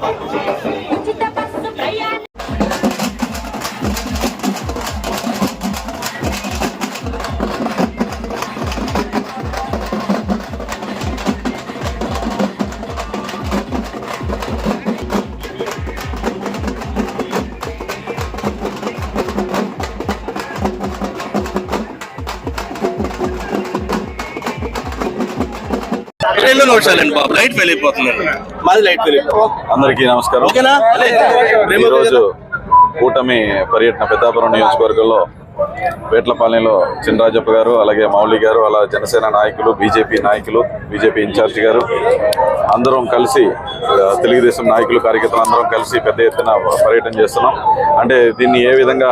好开心 నిమిషాలండి బాబు. Light fail అయిపోతుందండి మాది light fail అందరికీ నమస్కారం. ఓకేనా? ఈరోజు కూటమి పర్యటన పెద్దాపురం నియోజకవర్గంలో వేట్లపాలెంలో చినరాజప్ప గారు అలాగే మౌలి గారు అలా జనసేన నాయకులు బీజేపీ నాయకులు బీజేపీ ఇన్ఛార్జి గారు అందరం కలిసి తెలుగుదేశం నాయకులు కార్యకర్తలు అందరం కలిసి పెద్ద ఎత్తున పర్యటన చేస్తున్నాం. అంటే దీన్ని ఏ విధంగా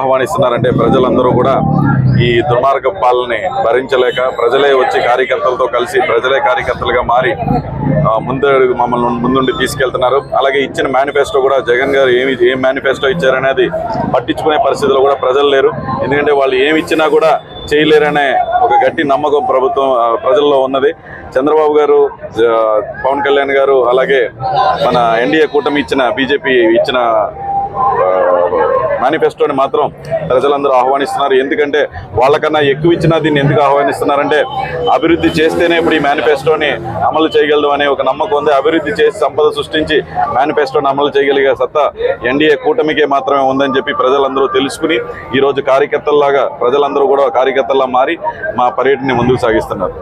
ఆహ్వానిస్తున్నారంటే ప్రజలందరూ కూడా ఈ దుర్మార్గ పాలనని భరించలేక ప్రజలే వచ్చి కార్యకర్తలతో కలిసి ప్రజలే కార్యకర్తలుగా మారి ముందడుగు మమ్మల్ని ముందుండి తీసుకెళ్తున్నారు. అలాగే ఇచ్చిన మేనిఫెస్టో కూడా జగన్ గారు ఏమి ఏం మేనిఫెస్టో ఇచ్చారనేది పట్టించుకునే పరిస్థితిలో కూడా ప్రజలు లేరు. ఎందుకంటే వాళ్ళు ఏమి ఇచ్చినా కూడా చేయలేరనే ఒక గట్టి నమ్మకం ప్రభుత్వం ప్రజల్లో ఉన్నది. చంద్రబాబు గారు పవన్ కళ్యాణ్ గారు అలాగే మన ఎన్డీఏ కూటమి ఇచ్చిన బీజేపీ ఇచ్చిన మేనిఫెస్టోని మాత్రం ప్రజలందరూ ఆహ్వానిస్తున్నారు. ఎందుకంటే వాళ్ళకన్నా ఎక్కువ ఇచ్చినా దీన్ని ఎందుకు ఆహ్వానిస్తున్నారంటే అభివృద్ధి చేస్తేనే ఇప్పుడు ఈ మేనిఫెస్టోని అమలు చేయగలదు అనే ఒక నమ్మకం ఉంది. అభివృద్ధి చేసి సంపద సృష్టించి మేనిఫెస్టోని అమలు చేయగలిగే సత్తా ఎన్డీఏ కూటమికే మాత్రమే ఉందని చెప్పి ప్రజలందరూ తెలుసుకుని ఈరోజు కార్యకర్తల్లాగా ప్రజలందరూ కూడా కార్యకర్తల్లా మారి మా పర్యటనని ముందుకు సాగిస్తున్నారు.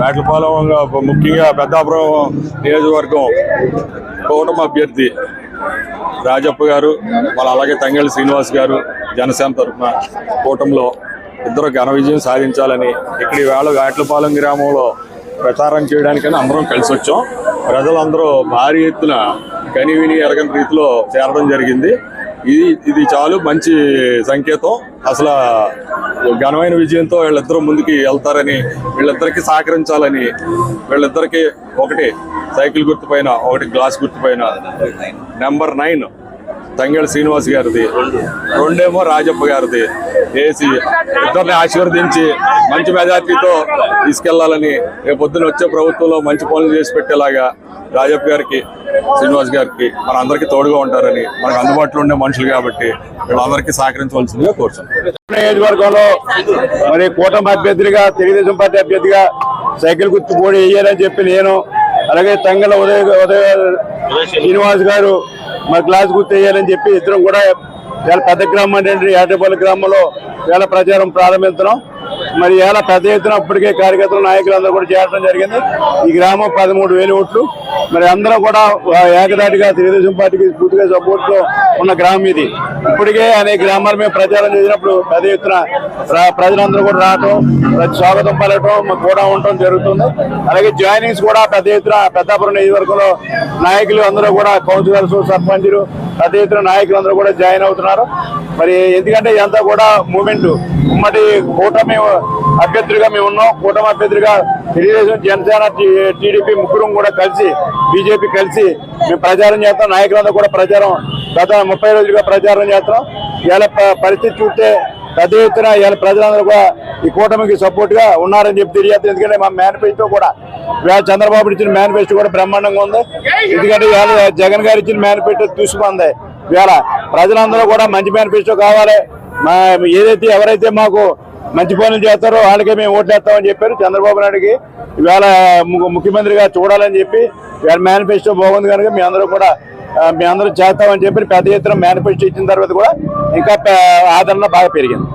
వేటపాలెం ముఖ్యంగా పెద్దాపురం నియోజకవర్గం కూటమి అభ్యర్థి రాజప్ప గారు వాళ్ళ అలాగే తంగేళ్ళ శ్రీనివాస్ గారు జనసేన తరఫున కూటమిలో ఇద్దరు ఘన విజయం సాధించాలని ఇక్కడ ఈవేళ వేటలపాలెం గ్రామంలో ప్రచారం చేయడానికని అందరం కలిసి వచ్చాం. ప్రజలందరూ భారీ ఎత్తున కనివిని ఎరగని రీతిలో చేరడం జరిగింది. ఇది ఇది చాలు మంచి సంకేతం. అసలు ఘనమైన విజయంతో వీళ్ళిద్దరూ ముందుకి వెళ్తారని వీళ్ళిద్దరికి సహకరించాలని వీళ్ళిద్దరికి ఒకటి సైకిల్ గుర్తు పైన ఒకటి గ్లాస్ గుర్తు పైన. Number nine. తంగేళ్ళ శ్రీనివాస్ గారిది. రెండేమో రాజప్ప గారిది. వేసి ఇద్దరిని ఆశీర్వదించి మంచి మెజార్టీతో తీసుకెళ్ళాలని రేపు పొద్దున వచ్చే ప్రభుత్వంలో మంచి పనులు చేసి పెట్టేలాగా రాజప్ప గారికి శ్రీనివాస్ గారికి మన అందరికీ తోడుగా ఉంటారని మనకు అందుబాటులో ఉండే మనుషులు కాబట్టి వీళ్ళందరికీ సహకరించవలసిందిగా కోరుతున్నాను నియోజకవర్గంలో మరి కూటమి అభ్యర్థిగా తెలుగుదేశం పార్టీ అభ్యర్థిగా సైకిల్ గుర్తు పోటీ వేయాలని చెప్పి నేను అలాగే తంగల ఉదయ ఉదయ శ్రీనివాస్ గారు మరి గ్లాస్ గుర్తు చెప్పి ఇద్దరం కూడా ఇవాళ పెద్ద గ్రామం అంటే ఏటపల్లి గ్రామంలో ఇవాళ ప్రచారం ప్రారంభిస్తున్నాం. మరి ఎలా పెద్ద ఎత్తున అప్పటికే కార్యకర్తలు నాయకులు అందరూ కూడా చేరడం జరిగింది. ఈ గ్రామం పదమూడు వేలు ఓట్లు. మరి అందరూ కూడా ఏకదాటిగా తెలుగుదేశం పార్టీకి పూర్తిగా సపోర్ట్తో ఉన్న గ్రామం ఇది. ఇప్పటికే అనేక గ్రామాలు మేము ప్రచారం చేసినప్పుడు పెద్ద ఎత్తున ప్ర- ప్రజలందరూ కూడా రావటం ప్రతి స్వాగతం పలకటం కూడా ఉండటం జరుగుతుంది. అలాగే జాయినింగ్స్ కూడా పెద్ద ఎత్తున పెద్దాపురం నియోజకవర్గంలో నాయకులు అందరూ కూడా కౌన్సిలర్స్ సర్పంచులు పెద్ద ఎత్తున నాయకులు అందరూ కూడా జాయిన్ అవుతున్నారు. మరి ఎందుకంటే ఇదంతా కూడా మూమెంట్. ఉమ్మడి కూటమి అభ్యర్థులుగా మేము ఉన్నాం. కూటమి అభ్యర్థులుగా తెలుగుదేశం జనసేన టీ- టీడీపీ ముగ్గురం కూడా కలిసి బీజేపీ కలిసి మేము ప్రచారం చేస్తాం. నాయకులందరూ కూడా ప్రచారం గత ముప్పై రోజులుగా ప్రచారం చేస్తాం ఇలా ప- పరిస్థితి చూస్తే పెద్ద ఎత్తున ఇవాళ ప్రజలందరూ కూడా ఈ కూటమికి సపోర్ట్గా ఉన్నారని చెప్పి తెలియదు ఎందుకంటే మా మేనిఫెస్టో కూడా చంద్రబాబు ఇచ్చిన మేనిఫెస్టో కూడా బ్రహ్మాండంగా ఉంది. ఎందుకంటే ఇవాళ జగన్ గారు ఇచ్చిన మేనిఫెస్టో తీసుకుంది ఇవాళ ప్రజలందరూ కూడా మంచి మేనిఫెస్టో కావాలి. మా ఏదైతే ఎవరైతే మాకు మంచి పనులు చేస్తారో వాళ్ళకే మేము ఓట్లేస్తామని చెప్పారు చంద్రబాబు నాయుడుకి. ఇవాళ ము- ముఖ్యమంత్రిగా చూడాలని చెప్పి ఇవాళ మేనిఫెస్టో బాగుంది కనుక మీ అందరూ కూడా ఆ, మీ అందరూ చేస్తామని చెప్పి పెద్ద ఎత్తున మేనిఫెస్టో ఇచ్చిన తర్వాత కూడా ఇంకా పే- ఆదరణ బాగా పెరిగింది.